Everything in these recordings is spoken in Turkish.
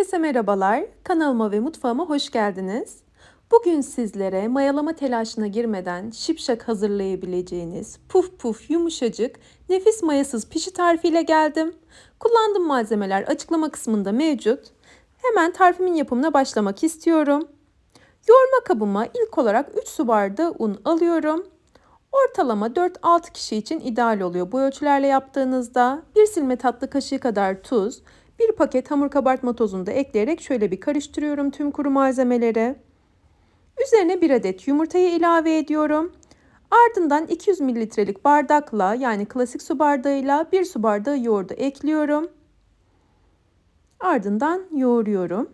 Herkese merhabalar. Kanalıma ve mutfağıma hoş geldiniz. Bugün sizlere mayalama telaşına girmeden şipşak hazırlayabileceğiniz puf puf yumuşacık nefis mayasız pişi tarifiyle geldim. Kullandığım malzemeler açıklama kısmında mevcut. Hemen tarifimin yapımına başlamak istiyorum. Yoğurma kabıma ilk olarak 3 su bardağı un alıyorum. Ortalama 4-6 kişi için ideal oluyor bu ölçülerle yaptığınızda. Bir silme tatlı kaşığı kadar tuz, bir paket hamur kabartma tozunu da ekleyerek şöyle bir karıştırıyorum tüm kuru malzemeleri. Üzerine bir adet yumurtayı ilave ediyorum. Ardından 200 mililitrelik bardakla yani klasik su bardağıyla bir su bardağı yoğurdu ekliyorum. Ardından yoğuruyorum.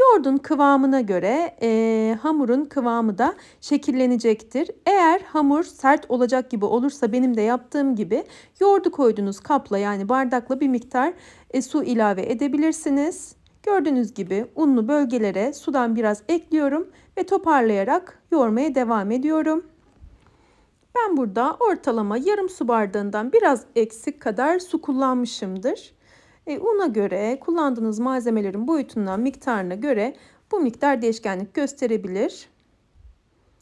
Yoğurdun kıvamına göre e, hamurun kıvamı da şekillenecektir. Eğer hamur sert olacak gibi olursa benim de yaptığım gibi yoğurdu koyduğunuz kapla yani bardakla bir miktar e, su ilave edebilirsiniz. Gördüğünüz gibi unlu bölgelere sudan biraz ekliyorum ve toparlayarak yoğurmaya devam ediyorum. Ben burada ortalama yarım su bardağından biraz eksik kadar su kullanmışımdır. E, una göre kullandığınız malzemelerin boyutundan miktarına göre bu miktar değişkenlik gösterebilir.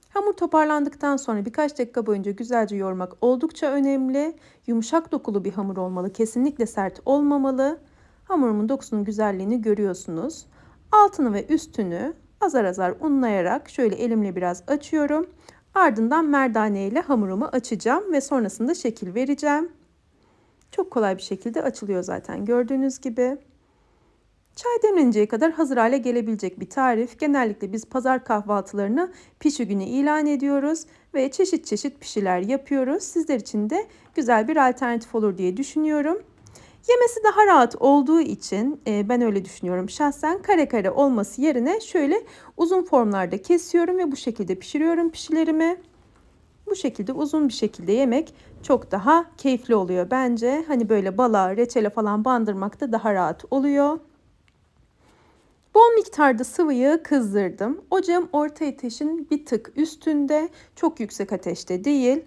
Hamur toparlandıktan sonra birkaç dakika boyunca güzelce yoğurmak oldukça önemli. Yumuşak dokulu bir hamur olmalı. Kesinlikle sert olmamalı. Hamurumun dokusunun güzelliğini görüyorsunuz. Altını ve üstünü azar azar unlayarak şöyle elimle biraz açıyorum. Ardından merdane ile hamurumu açacağım ve sonrasında şekil vereceğim. Çok kolay bir şekilde açılıyor zaten gördüğünüz gibi. Çay demleninceye kadar hazır hale gelebilecek bir tarif. Genellikle biz pazar kahvaltılarını pişi günü ilan ediyoruz ve çeşit çeşit pişiler yapıyoruz. Sizler için de güzel bir alternatif olur diye düşünüyorum. Yemesi daha rahat olduğu için e, ben öyle düşünüyorum. Şahsen kare kare olması yerine şöyle uzun formlarda kesiyorum ve bu şekilde pişiriyorum pişilerimi. Bu şekilde uzun bir şekilde yemek çok daha keyifli oluyor bence. Hani böyle bala, reçele falan bandırmak da daha rahat oluyor. Bol miktarda sıvıyı kızdırdım. Ocağım orta ateşin bir tık üstünde, çok yüksek ateşte değil.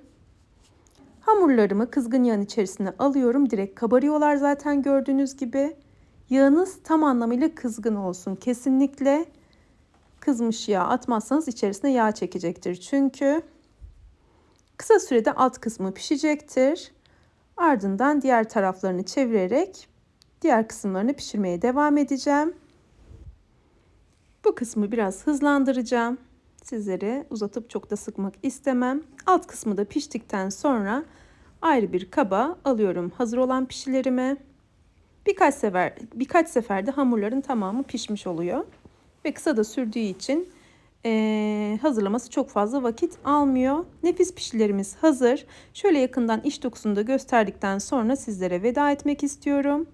Hamurlarımı kızgın yağın içerisine alıyorum. Direkt kabarıyorlar zaten gördüğünüz gibi. Yağınız tam anlamıyla kızgın olsun. Kesinlikle kızmış yağ atmazsanız içerisine yağ çekecektir. Çünkü Kısa sürede alt kısmı pişecektir. Ardından diğer taraflarını çevirerek diğer kısımlarını pişirmeye devam edeceğim. Bu kısmı biraz hızlandıracağım. Sizleri uzatıp çok da sıkmak istemem. Alt kısmı da piştikten sonra ayrı bir kaba alıyorum hazır olan pişilerimi. Birkaç sefer birkaç seferde hamurların tamamı pişmiş oluyor ve kısa da sürdüğü için e, hazırlaması çok fazla vakit almıyor. Nefis pişilerimiz hazır. Şöyle yakından iç dokusunu da gösterdikten sonra sizlere veda etmek istiyorum.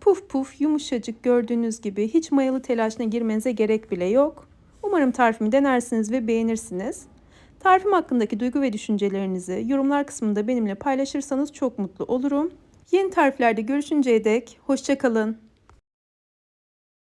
Puf puf yumuşacık gördüğünüz gibi hiç mayalı telaşına girmenize gerek bile yok. Umarım tarifimi denersiniz ve beğenirsiniz. Tarifim hakkındaki duygu ve düşüncelerinizi yorumlar kısmında benimle paylaşırsanız çok mutlu olurum. Yeni tariflerde görüşünceye dek hoşçakalın.